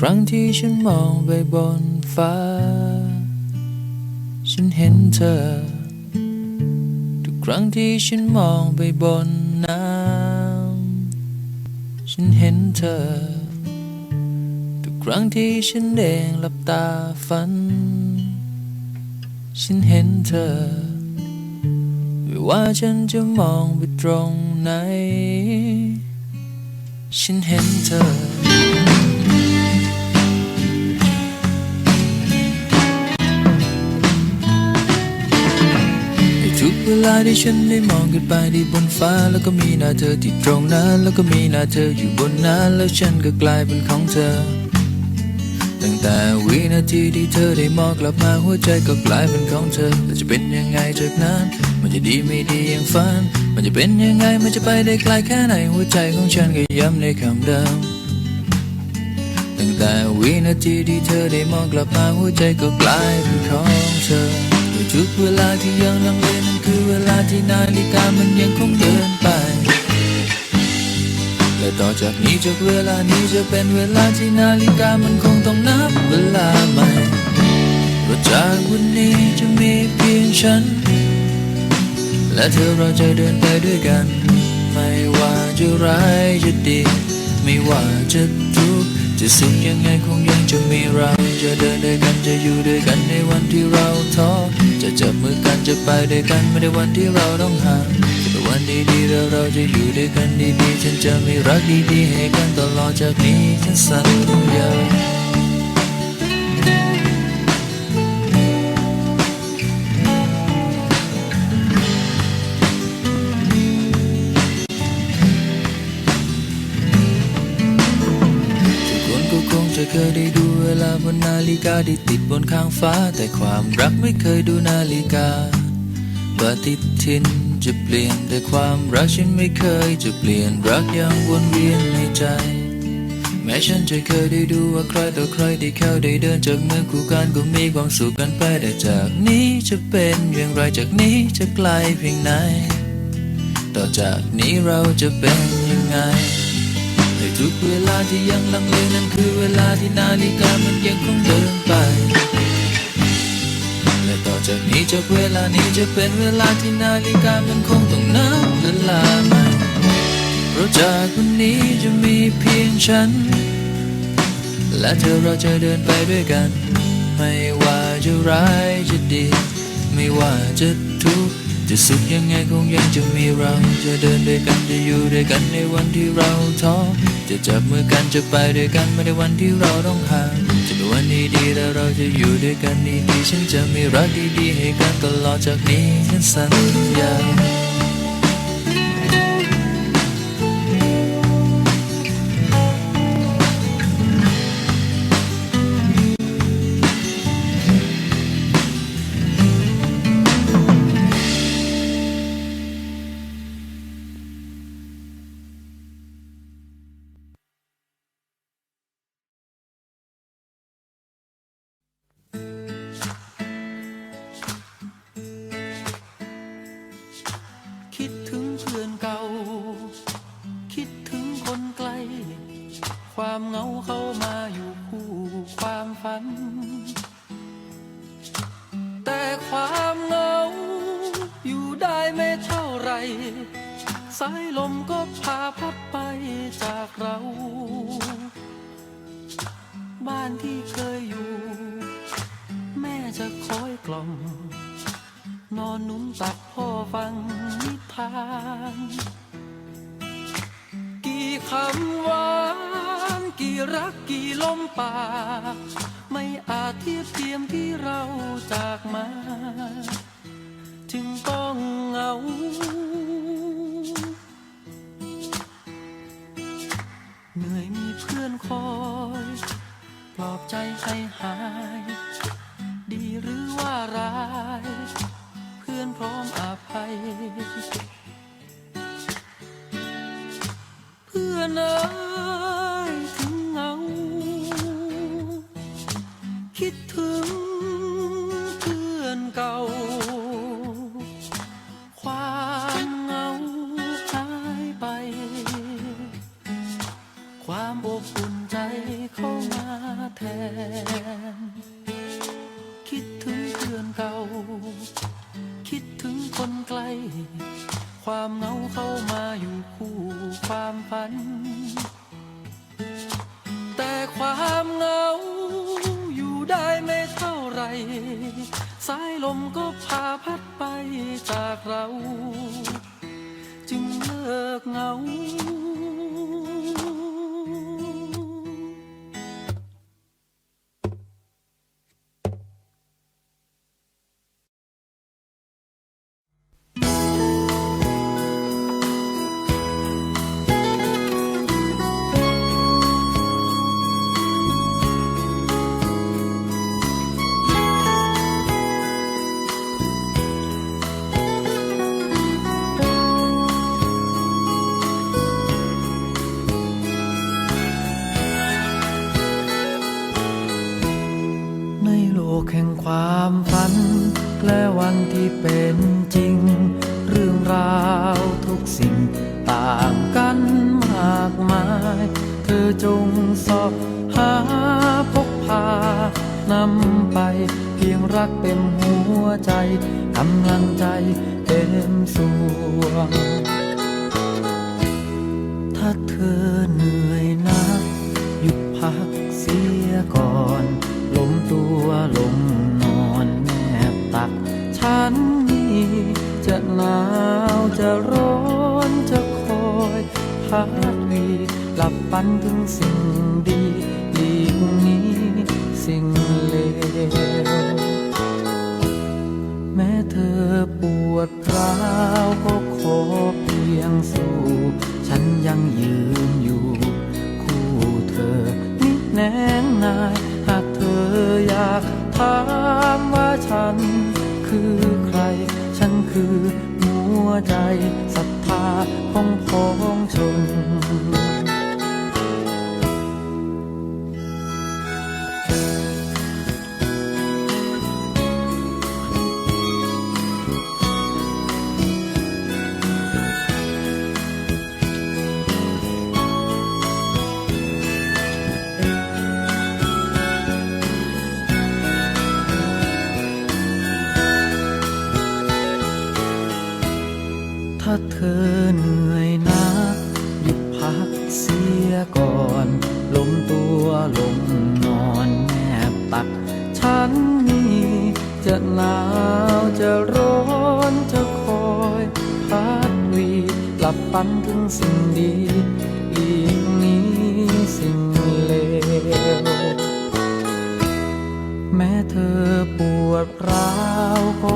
ครั้งที่ฉันมองไปบนฟ้า ฉันเห็นเธอ ทุกครั้งที่ฉันมองไปบนน้ำ ฉันเห็นเธอ ทุกครั้งที่ฉันเองหลับตาฝัน ฉันเห็นเธอ ไม่ว่าฉันจะมองไปตรงไหน ฉันเห็นเธอ เวลาที่ฉันได้มองขึ้นไปที่บนฟ้า แล้วก็มีหน้าเธอที่ตรงนั้น แล้วก็มีหน้าเธออยู่บนนั้นแล้วฉันก็กลายเป็นของเธอ ตั้งแต่วินาทีที่เธอได้มองกลับมาหัวใจก็กลายเป็นของเธอแล้วจะเป็นยังไงจากนั้น มันจะดีไม่ดีอย่างฝัน มันจะเป็นยังไงมันจะไปได้ไกลแค่ไหนหัวใจของฉันก็ย้ำในคำเดิมตั้งแต่วินาทีที่เธอได้มองกลับมาหัวใจก็กลายเป็นของเธอทุกเวลาที่ยังลัง ฬิกามันยังคงเดินไป และต่อจากนี้จากเวลานี้จะเป็นเวลาที่นาฬิกามันคงต้องนับเวลาใหม่เพราะจากวันนี้จะมีเพียงฉัน และเธอเราจะเดินไปด้วยกัน ไม่ว่าจะร้ายจะดี ไม่ว่าจะทุกข์ จะสุขยังไงคงยังจะมีเรา จะเดินด้วยกันจะอยู่ด้วยกันในวันที่เราท้อจะจับมือกันจะไปด้วยกันไม่ได้วันที่เราต้องห่างจะเป็นวันดีๆแล้วเราจะอยู่ด้วยกันดีๆฉันจะมีรักดีๆให้กันตลอดจากนี้ฉันสัญญา เคยได้ดูเวลาบนนาฬิกาที่ติดบนข้างฟ้า แต่ความรักไม่เคยดูนาฬิกาปฏิทินจะเปลี่ยนแต่ความรักฉันไม่เคยจะเปลี่ยนรักยังวนเวียนในใจ แม้ฉันจะเคยได้ดูว่าใครต่อใครที่เขาได้เดินจากมือคู่กันก็มีความสุขกันไปแต่จากนี้จะเป็นอย่างไรจากนี้จะไกลเพียงไหน ต่อจากนี้เราจะเป็นยังไง ในทุกเวลาที่ยังลังเลนั่นคือเวลาที่นาฬิกามันยังคงเดินไป และต่อจากนี้จากเวลานี้จะเป็นเวลาที่นาฬิกามันคงต้องนับเวลาใหม่เพราะจากวันนี้จะมีเพียงฉัน และเธอเราจะเดินไปด้วยกัน ไม่ว่าจะร้ายจะดี ไม่ว่าจะทุกข์ จะสุขยังไงคงยังจะมีเรา จะเดินด้วยกันจะอยู่ด้วยกันในวันที่เราท้อจะจับมือกันจะไปด้วยกันไม่ในวันที่เราต้องห่างจะเป็นวันดีๆแล้วเราจะอยู่ด้วยกันดีๆฉันจะมีรักดีๆให้กันตลอดจากนี้ฉันสัญญา ความเหงาเข้ามาอยู่คู่ความฝัน แต่ความเหงาอยู่ได้ไม่เท่าไร สายลมก็พาพ ลมปากไม่อาจเทียบเทียมที่เราจากมาจึงต้องเหงา เหนื่อยมีเพื่อนคอยปลอบใจให้หาย ดีหรือว่าร้าย เพื่อนพร้อมอภัย เพื่อนเอ้ คิดถึงเพื่อนเก่า ความเหงาหายไป ความอบอุ่นใจเข้ามาแทน คิดถึงเพื่อนเก่า คิดถึงคนไกล ความเหงาเข้ามาอยู่คู่ความฝัน แต่ความเหงา ได้ไม่เท่าไร สายลมก็พาพัดไปจากเรา จึงเลิกเหงา ที่เป็นจริง เรื่องราวทุกสิ่งต่างกันมากมาย เธอจงสอบหาพกพานำไป เพียงรักเต็มหัวใจกำลังใจเต็มส่วง ถ้าเธอเหนื่อยนัก หยุดพักเสียก่อน ลมตัวลงาวจะร้อนจะคอยพัดวีหลับปันถึงสิ่งดีหลีกหนี้สิ่งเลวแม้เธอปวดร้าวก็ขอเพียงสู้ ฉันยังยืนอยู่ คู่เธอนิดแนงนาย หากเธออยากถามว่าฉัน คือใคร ฉันคือ วใจศรัทธาของพ้องชน ถ้าเธอเหนื่อยนักหยุดพักเสียก่อนลงตัวลงนอนแนบตัก ฉันนี่จะหนาวจะร้อนจะคอยพัดวีหลับปันถึงสิ่งดีหลีกนี้สิ่งเลวแม้เธอปวดร้าวก็